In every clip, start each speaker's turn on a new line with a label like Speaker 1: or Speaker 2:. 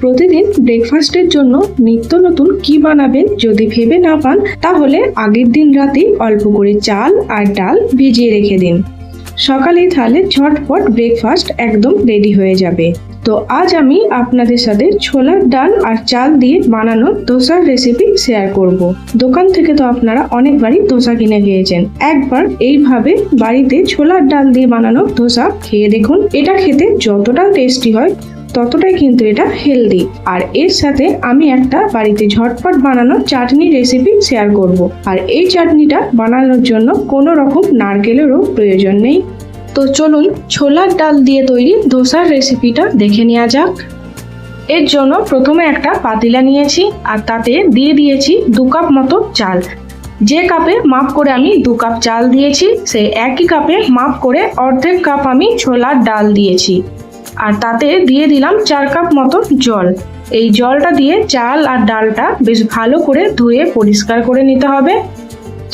Speaker 1: প্রতিদিন ব্রেকফাস্টের জন্য নিত্য নতুন কি বানাবেন যদি ভেবে না পান, তাহলে আগের দিন রাতে অল্প করে চাল আর ডাল ভিজিয়ে রেখে দিন। সকালে তাহলে ঝটপট ব্রেকফাস্ট একদম রেডি হয়ে যাবে। তো আজ আমি আপনাদের সাথে ছোলার ডাল আর চাল দিয়ে বানানো দোসার রেসিপি শেয়ার করব। দোকান থেকে তো আপনারা অনেকবারই দোসা কিনে খেয়েছেন। একবার এইভাবে বাড়িতে ছোলার ডাল দিয়ে বানানো দোসা খেয়ে দেখুন। এটা খেতে যতটা টেস্টি হয় ততটাই কিন্তু এটা হেলদি আর এর সাথে আমি একটা বাড়িতে ঝটপট বানানো চাটনি রেসিপি শেয়ার করব। আর এই চাটনিটা বানানোর জন্য কোনো রকম নারকেলেরও প্রয়োজন নেই। তো চলুন ছোলার ডাল দিয়ে তৈরি ধোসার রেসিপিটা দেখে নেওয়া যাক। এর জন্য প্রথমে একটা পাতিলা নিয়েছি আর তাতে দিয়ে দিয়েছি দু কাপ মতো চাল। যে কাপে মাপ করে আমি দু কাপ চাল দিয়েছি, সেই একই কাপে মাপ করে অর্ধেক কাপ আমি ছোলার ডাল দিয়েছি। আর তাতে দিয়ে দিলাম চার কাপ মতো জল। এই জলটা দিয়ে চাল আর ডালটা বেশ ভালো করে ধুয়ে পরিষ্কার করে নিতে হবে।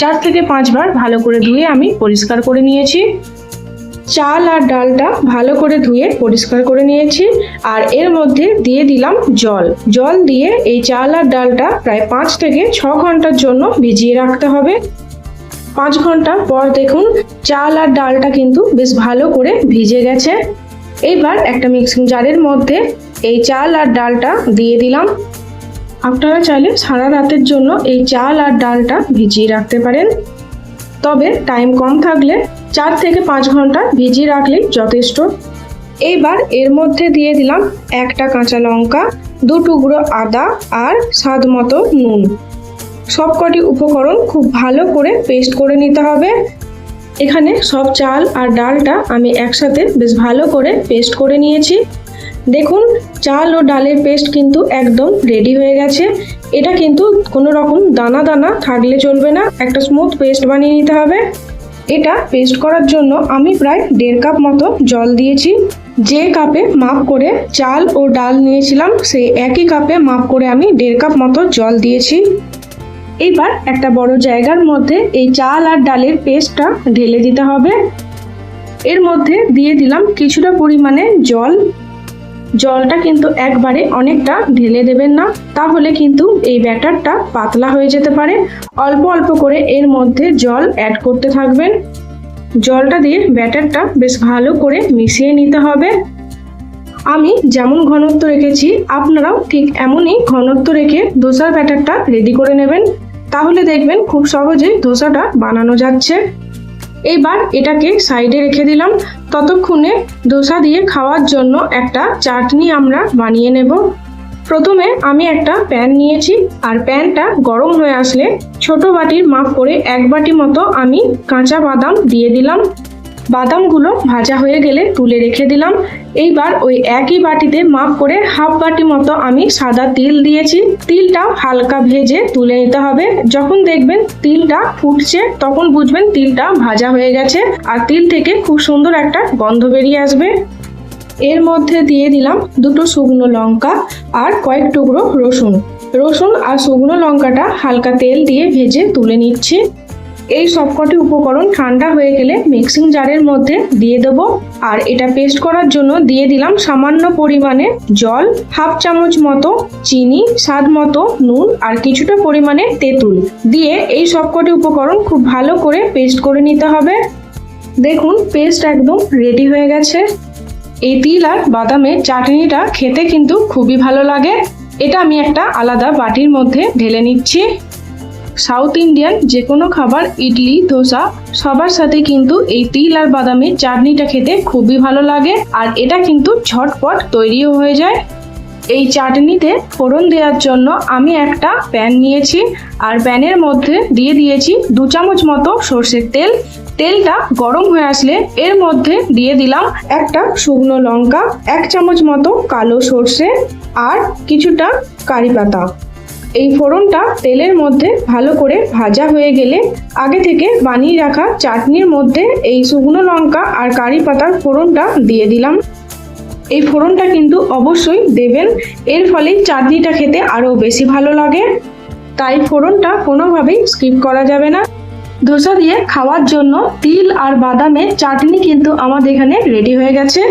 Speaker 1: চার থেকে পাঁচবার ভালো করে ধুয়ে আমি পরিষ্কার করে নিয়েছি। চাল আর ডালটা ভালো করে ধুয়ে পরিষ্কার করে নিয়েছি আর এর মধ্যে দিয়ে দিলাম জল। জল দিয়ে এই চাল আর ডালটা প্রায় পাঁচ থেকে ছ ঘণ্টার জন্য ভিজিয়ে রাখতে হবে। পাঁচ ঘণ্টা পর দেখুন চাল আর ডালটা কিন্তু বেশ ভালো করে ভিজে গেছে। এবার একটা মিক্সিং জারের মধ্যে এই চাল আর ডালটা দিয়ে দিলাম। আপনারা চাইলে সারা রাতের জন্য এই চাল আর ডালটা ভিজিয়ে রাখতে পারেন। তবে টাইম কম থাকলে চার থেকে পাঁচ ঘণ্টা ভিজিয়ে রাখলেই যথেষ্ট। এইবার এর মধ্যে দিয়ে দিলাম একটা কাঁচা লঙ্কা, দু টুকরো আদা আর স্বাদ মতো নুন। সবকটি উপকরণ খুব ভালো করে পেস্ট করে নিতে হবে। এখানে সব চাল আর ডালটা আমি একসাথে বেশ ভালো করে পেস্ট করে নিয়েছি। দেখুন, চাল ও ডালের পেস্ট কিন্তু একদম রেডি হয়ে গেছে। এটা কিন্তু কোনো রকম দানা দানা থাকলে চলবে না, একটা স্মুথ পেস্ট বানিয়ে নিতে হবে। এটা পেস্ট করার জন্য আমি প্রায় দেড় কাপ মতো জল দিয়েছি। যে কাপে মাপ করে চাল ও ডাল নিয়েছিলাম, সেই একই কাপে মাপ করে আমি দেড় কাপ মতো জল দিয়েছি। এবার একটা বড় জায়গার মধ্যে এই চাল আর ডালের পেস্টটা ঢেলে দিতে হবে। এর মধ্যে দিয়ে দিলাম কিছুটা পরিমাণে জল। জলটা কিন্তু একবারে অনেকটা ঢেলে দেবেন না, তাহলে কিন্তু এই ব্যাটারটা পাতলা হয়ে যেতে পারে। অল্প অল্প করে এর মধ্যে জল অ্যাড করতে থাকবেন। জলটা দিয়ে ব্যাটারটা বেশ ভালো করে মিশিয়ে নিতে হবে। আমি যেমন ঘনত্ব রেখেছি, আপনারাও ঠিক এমনই ঘনত্ব রেখে ধোসার ব্যাটারটা রেডি করে নেবেন। তাহলে দেখবেন খুব সহজে ধোসাটা বানানো যাচ্ছে। এইবার এটাকে সাইডে রেখে দিলাম। ততক্ষণে ধোসা দিয়ে খাওয়ার জন্য একটা চাটনি আমরা বানিয়ে নেব। প্রথমে আমি একটা প্যান নিয়েছি আর প্যানটা গরম হয়ে আসলে ছোট বাটির মাপ করে এক বাটি মতো আমি কাঁচা বাদাম দিয়ে দিলাম। বাদামগুলো ভাজা হয়ে গেলে তুলে রেখে দিলাম। এইবার ওই একই বাটিতে মাপ করে হাফ বাটি মতো আমি সাদা তিল দিয়েছি। তিলটা হালকা ভেজে তুলে নিতে হবে। যখন দেখবেন তিলটা ফুটছে, তখন বুঝবেন তিলটা ভাজা হয়ে গেছে আর তিল থেকে খুব সুন্দর একটা গন্ধ বেরিয়ে আসবে। এর মধ্যে দিয়ে দিলাম দুটো শুকনো লঙ্কা আর কয়েক টুকরো রসুন। রসুন আর শুকনো লঙ্কাটা হালকা তেল দিয়ে ভেজে তুলে নিচ্ছি। এই সবকটি উপকরণ ঠান্ডা হয়ে গেলে মিক্সিং জারের মধ্যে দিয়ে দেব। আর এটা পেস্ট করার জন্য দিয়ে দিলাম সামান্য পরিমাণে জল, হাফ চামচ মতো চিনি, স্বাদ মতো নুন আর কিছুটা পরিমাণে তেঁতুল। দিয়ে এই সবকটি উপকরণ খুব ভালো করে পেস্ট করে নিতে হবে। দেখুন, পেস্ট একদম রেডি হয়ে গেছে। এই তিল আর বাদামের চাটনিটা খেতে কিন্তু খুবই ভালো লাগে। এটা আমি একটা আলাদা বাটির মধ্যে ঢেলে নিচ্ছি। সাউথ ইন্ডিয়ান যে কোনো খাবার, ইডলি, ধোসা, সবার সাথে কিন্তু এই তিল আর বাদামের চাটনিটা খেতে খুবই ভালো লাগে আর এটা কিন্তু ঝটপট তৈরিও হয়ে যায়। এই চাটনিতে ফোড়ন দেওয়ার জন্য আমি একটা প্যান নিয়েছি আর প্যানের মধ্যে দিয়ে দিয়েছি দু চামচ মতো সর্ষের তেল। তেলটা গরম হয়ে আসলে এর মধ্যে দিয়ে দিলাম একটা শুকনো লঙ্কা, এক চামচ মতো কালো সর্ষে আর কিছুটা কারি পাতা। এই ফোড়নটা তেলের মধ্যে ভালো করে ভাজা হয়ে গেলে আগে থেকে বানিয়ে রাখা চাটনির মধ্যে এই শুকনো লঙ্কা আর কারি পাতার ফোড়নটা দিয়ে দিলাম। এই ফোড়নটা কিন্তু অবশ্যই দেবেন, এর ফলে চাটনিটা খেতে আরও বেশি ভালো লাগে। তাই ফোড়নটা কোনোভাবেই স্কিপ করা যাবে না। ধোসা দিয়ে খাওয়ার জন্য তিল আর বাদামের চাটনি কিন্তু আমাদের এখানে রেডি হয়ে গেছে।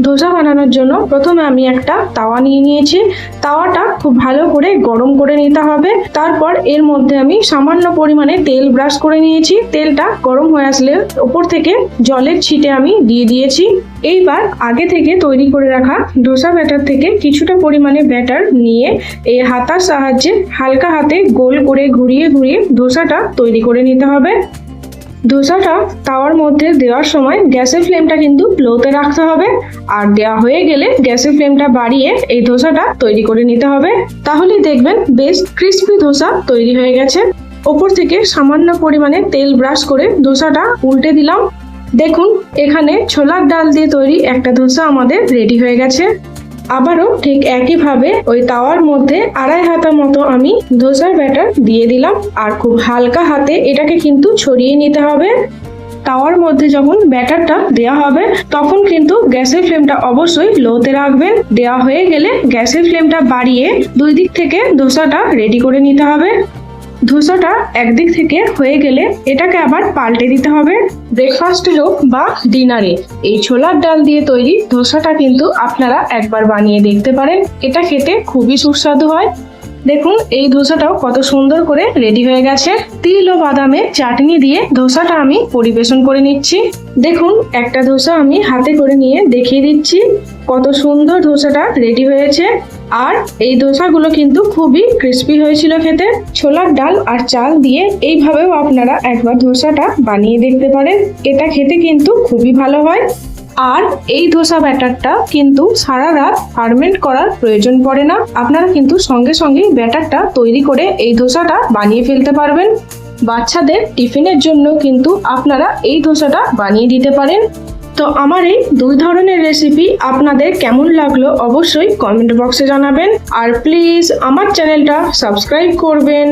Speaker 1: ধোসা বানানোর জন্য প্রথমে আমি একটা তাওয়া নিয়ে নিয়েছি। তাওয়াটা খুব ভালো করে গরম করে নিতে হবে। তারপর এর মধ্যে আমি সামান্য পরিমাণে তেল ব্রাশ করে নিয়েছি। তেলটা গরম হয়ে আসলে ওপর থেকে জলের ছিটে আমি দিয়ে দিয়েছি। এইবার আগে থেকে তৈরি করে রাখা ডোসা ব্যাটার থেকে কিছুটা পরিমাণে ব্যাটার নিয়ে এই হাতার সাহায্যে হালকা হাতে গোল করে ঘুরিয়ে ঘুরিয়ে ধোসাটা তৈরি করে নিতে হবে। ধোসাটা তাওয়ার মধ্যে দেওয়ার সময় গ্যাসের ফ্লেমটা কিন্তু লোতে রাখতে হবে। আর দেওয়া হয়ে গেলে গ্যাসের ফ্লেমটা বাড়িয়ে এই ধোসাটা তৈরি করে নিতে হবে। তাহলেই দেখবেন বেশ ক্রিস্পি ধোসা তৈরি হয়ে গেছে। ওপর থেকে সামান্য পরিমাণে তেল ব্রাশ করে ধোসাটা উল্টে দিলাম। দেখুন, এখানে ছোলার ডাল দিয়ে তৈরি একটা ধোসা আমাদের রেডি হয়ে গেছে। আবারও ঠিক একইভাবে ওই তাওয়ার মধ্যে আড়াই হাতা মতো আমি ধোসার ব্যাটার দিয়ে দিলাম। আর খুব হালকা হাতে এটাকে কিন্তু ছড়িয়ে নিতে হবে। তাওয়ার মধ্যে যখন ব্যাটারটা দেওয়া হবে, তখন কিন্তু গ্যাসের ফ্লেমটা অবশ্যই লোতে রাখবেন। দেওয়া হয়ে গেলে গ্যাসের ফ্লেমটা বাড়িয়ে দুই দিক থেকে ধোসাটা রেডি করে নিতে হবে। ধোসাটা একদিক থেকে হয়ে গেলে এটাকে আবার পাল্টে দিতে হবে। ব্রেকফাস্টে হোক বা ডিনারে এই ছোলার ডাল দিয়ে তৈরি ধোসাটা কিন্তু আপনারা একবার বানিয়ে দেখতে পারেন। এটা খেতে খুবই সুস্বাদু হয়। দেখুন, এই ধোসাটাও কত সুন্দর করে রেডি হয়ে গেছে। তিল ও বাদামের চাটনি দিয়ে ধোসাটা আমি পরিবেশন করে নিচ্ছি। দেখুন, একটা ধোসা আমি হাতে করে নিয়ে দেখিয়ে দিচ্ছি। কত সুন্দর ধোসাটা রেডি হয়েছে। আর এই ধোসাগুলো কিন্তু খুবই ক্রিস্পি হয়েছিল খেতে। ছোলার ডাল আর চাল দিয়ে এইভাবেও আপনারা একবার ধোসাটা বানিয়ে দেখতে পারেন। এটা খেতে কিন্তু খুবই ভালো হয়। আর এই ধোসা ব্যাটারটা কিন্তু সারা রাত ফার্মেন্ট করার প্রয়োজন পড়ে না। আপনারা কিন্তু সঙ্গে সঙ্গে ব্যাটারটা তৈরি করে এই ধোসাটা বানিয়ে ফেলতে পারবেন। বাচ্চাদের টিফিনের জন্য কিন্তু আপনারা এই ধোসাটা বানিয়ে দিতে পারেন। তো আমার এই দুই ধরনের রেসিপি আপনাদের কেমন লাগল অবশ্যই কমেন্ট বক্সে জানাবেন। আর প্লিজ আমার চ্যানেলটা সাবস্ক্রাইব করবেন।